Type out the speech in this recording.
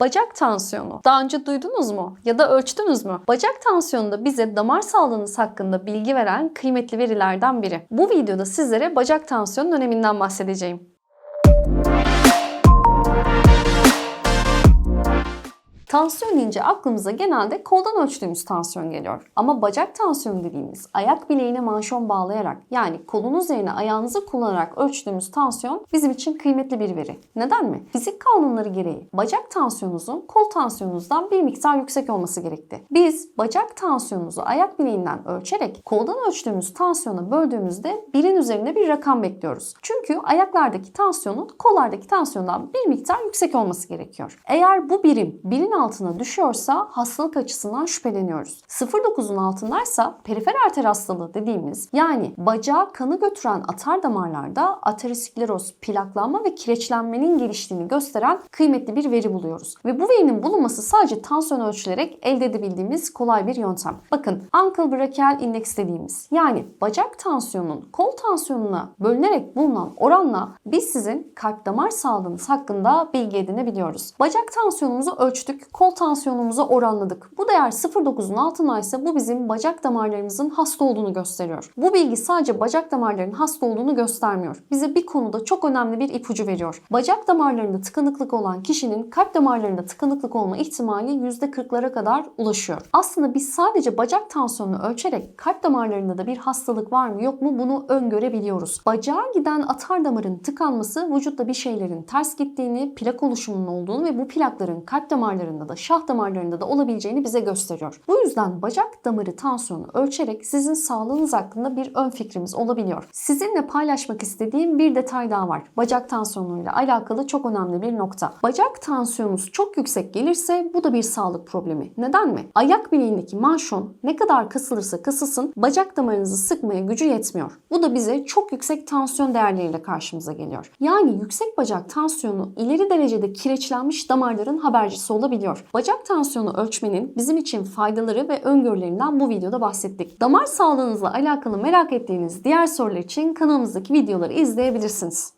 Bacak tansiyonu. Daha önce duydunuz mu? Ya da ölçtünüz mü? Bacak tansiyonu da bize damar sağlığınız hakkında bilgi veren kıymetli verilerden biri. Bu videoda sizlere bacak tansiyonun öneminden bahsedeceğim. Tansiyon deyince aklımıza genelde koldan ölçtüğümüz tansiyon geliyor. Ama bacak tansiyonu dediğimiz ayak bileğine manşon bağlayarak yani kolunuz yerine ayağınızı kullanarak ölçtüğümüz tansiyon bizim için kıymetli bir veri. Neden mi? Fizik kanunları gereği bacak tansiyonunuzun kol tansiyonunuzdan bir miktar yüksek olması gerekti. Biz bacak tansiyonunuzu ayak bileğinden ölçerek koldan ölçtüğümüz tansiyona böldüğümüzde birin üzerinde bir rakam bekliyoruz. Çünkü ayaklardaki tansiyonun kollardaki tansiyondan bir miktar yüksek olması gerekiyor. Eğer bu birim birin altına düşüyorsa hastalık açısından şüpheleniyoruz. 0.9'un altındaysa perifer arter hastalığı dediğimiz yani bacağa kanı götüren atar damarlarda ateroskleroz, plaklanma ve kireçlenmenin geliştiğini gösteren kıymetli bir veri buluyoruz. Ve bu verinin bulunması sadece tansiyon ölçülerek elde edebildiğimiz kolay bir yöntem. Bakın ankle brachial index dediğimiz yani bacak tansiyonunun kol tansiyonuna bölünerek bulunan oranla biz sizin kalp damar sağlığınız hakkında bilgi edinebiliyoruz. Bacak tansiyonumuzu ölçtük, kol tansiyonumuzu oranladık. Bu değer 0.9'un altındaysa bu bizim bacak damarlarımızın hasta olduğunu gösteriyor. Bu bilgi sadece bacak damarlarının hasta olduğunu göstermiyor. Bize bir konuda çok önemli bir ipucu veriyor. Bacak damarlarında tıkanıklık olan kişinin kalp damarlarında tıkanıklık olma ihtimali %40'lara kadar ulaşıyor. Aslında biz sadece bacak tansiyonunu ölçerek kalp damarlarında da bir hastalık var mı yok mu bunu öngörebiliyoruz. Bacağa giden atar damarın tıkanması vücutta bir şeylerin ters gittiğini, plak oluşumunun olduğunu ve bu plakların kalp damarlarında da şah damarlarında da olabileceğini bize gösteriyor. Bu yüzden bacak damarı tansiyonu ölçerek sizin sağlığınız hakkında bir ön fikrimiz olabiliyor. Sizinle paylaşmak istediğim bir detay daha var. Bacak tansiyonuyla alakalı çok önemli bir nokta. Bacak tansiyonunuz çok yüksek gelirse bu da bir sağlık problemi. Neden mi? Ayak bileğindeki manşon ne kadar kasılırsa kasılsın bacak damarınızı sıkmaya gücü yetmiyor. Bu da bize çok yüksek tansiyon değerleriyle karşımıza geliyor. Yani yüksek bacak tansiyonu ileri derecede kireçlenmiş damarların habercisi olabiliyor. Bacak tansiyonu ölçmenin bizim için faydaları ve öngörülerinden bu videoda bahsettik. Damar sağlığınızla alakalı merak ettiğiniz diğer sorular için kanalımızdaki videoları izleyebilirsiniz.